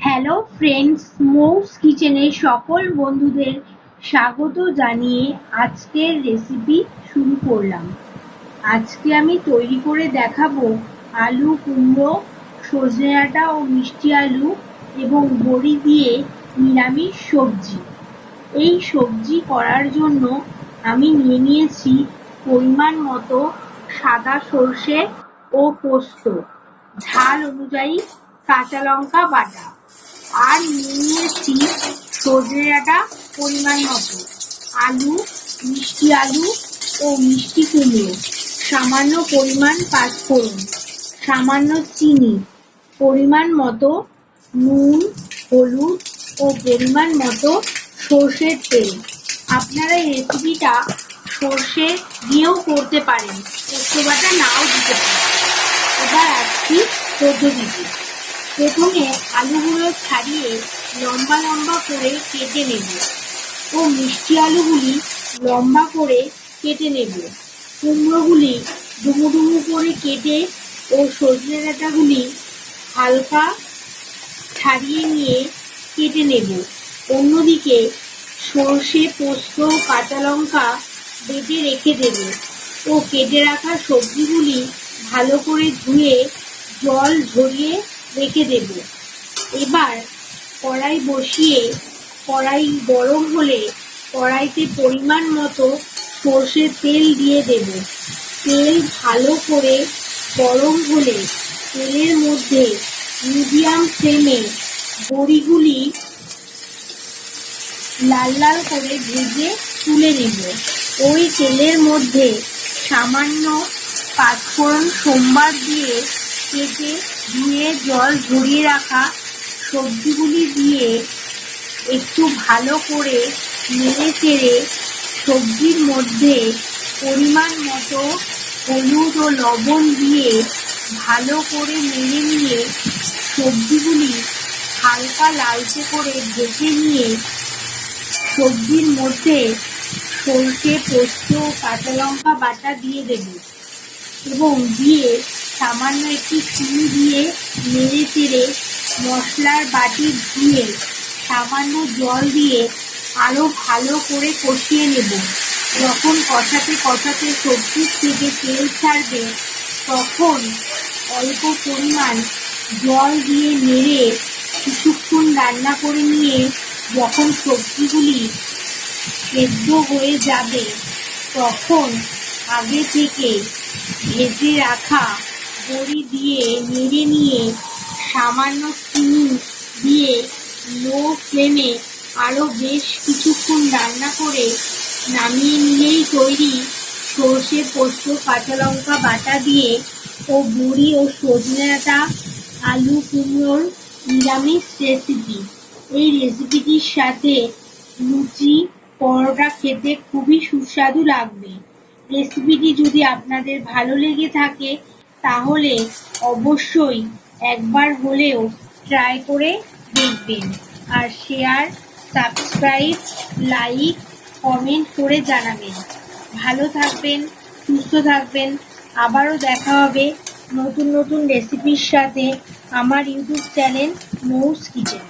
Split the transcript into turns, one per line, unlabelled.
Hello friends মৌস কিচেনে সকল বন্ধুদের স্বাগত জানিয়ে আজকের রেসিপি শুরু করলাম। আজকে আমি তৈরি করে দেখাবো আলু কুমড়ো, সজনে ডাঁটা ও মিষ্টি আলু এবং বড়ি দিয়ে নিরামিষ সবজি। এই সবজি করার জন্য আমি নিয়ে নিয়েছি পরিমাণ মতো সাদা সর্ষে ও পোস্ত। ঝাল অনুযায়ী কাঁচা লঙ্কা বাটা। আর নিয়ে নিয়েছি সজনে ডাঁটা পরিমাণ মতো। আলু, মিষ্টি আলু ও মিষ্টি কুমড়ো। সামান্য পরিমাণ পাঁচফোড়ন সামান্য চিনি। পরিমাণ মতো নুন, হলুদ ও পরিমাণ মতো সর্ষের তেল। আপনারা এই রেসিপিটা সর্ষে দিয়েও করতে পারেন। পোস্ত বাটা নাও দিতে পারেন। এবার আসছি পদ্ধতিতে। প্রথমে আলুগুলো ছাড়িয়ে লম্বা লম্বা করে কেটে নেব ও মিষ্টি আলুগুলি লম্বা করে কেটে নেব। কুমড়োগুলি ডুমু ডুমু করে কেটে ও সজনে ডাঁটাগুলি হালকা ছাড়িয়ে নিয়ে কেটে নেব। অন্যদিকে সর্ষে, পোস্ত, কাঁচা লঙ্কা বেটে রেখে দেব ও কেটে রাখা সবজিগুলি ভালো করে ধুয়ে জল ঝরিয়ে রেখে দেব। এবার কড়াই বসিয়ে কড়াই গরম হলে কড়াইতে পরিমাণ মতো সর্ষের তেল দিয়ে দেব। তেল ভালো করে গরম হলে তেলের মধ্যে মিডিয়াম ফ্লেমে বড়িগুলি লাল লাল করে ভেজে তুলে নেব। ওই তেলের মধ্যে সামান্য পাঁচফোড়ন সোমবার দিয়ে কেটে ধুয়ে জল ঝরিয়ে রাখা সবজিগুলি দিয়ে একটু ভালো করে নেড়ে চেড়ে সবজির মধ্যে পরিমাণ মতো হলুদ ও লবণ দিয়ে ভালো করে নেড়ে নিয়ে সবজিগুলি হালকা লালচে করে ভেজে নিয়ে সবজির মধ্যে সরষে, পোস্ত, কাঁচা লঙ্কা বাটা দিয়ে দেব এবং দিয়ে সামান্য একটু চিনি দিয়ে নেড়ে চেড়ে মশলার বাটি ধুয়ে সামান্য জল দিয়ে আরও ভালো করে কষিয়ে নেব। যখন কষাতে কষাতে সবজির থেকে তেল ছাড়বে, তখন অল্প পরিমাণ জল দিয়ে নেড়ে কিছুক্ষণ রান্না করে নিয়ে যখন সবজিগুলি সেদ্ধ হয়ে যাবে, তখন আগে থেকে ভেজে রাখা বড়ি দিয়ে নেড়ে নিয়ে সামান্য চিনি দিয়ে লো ফ্লেমে আরও বেশ কিছুক্ষণ রান্না করে নামিয়ে নিলেই তৈরি সর্ষে পোস্ত, কাঁচা লঙ্কা বাটা দিয়ে ও বড়ি ও সজনে ডাঁটা, আলু কুমড়োর নিরামিষ রেসিপি এই রেসিপিটির সাথে লুচি, পরোটা খেতে খুবই সুস্বাদু লাগবে। রেসিপিটি যদি আপনাদের ভালো লেগে থাকে তাহলে অবশ্যই একবার হলেও ট্রাই করে দেখবেন। আর শেয়ার সাবস্ক্রাইব লাইক কমেন্ট করে জানাবেন। ভালো থাকবেন, সুস্থ থাকবেন। আবারও দেখা হবে নতুন নতুন রেসিপির সাথে আমার ইউটিউব চ্যানেল মৌস কিচেন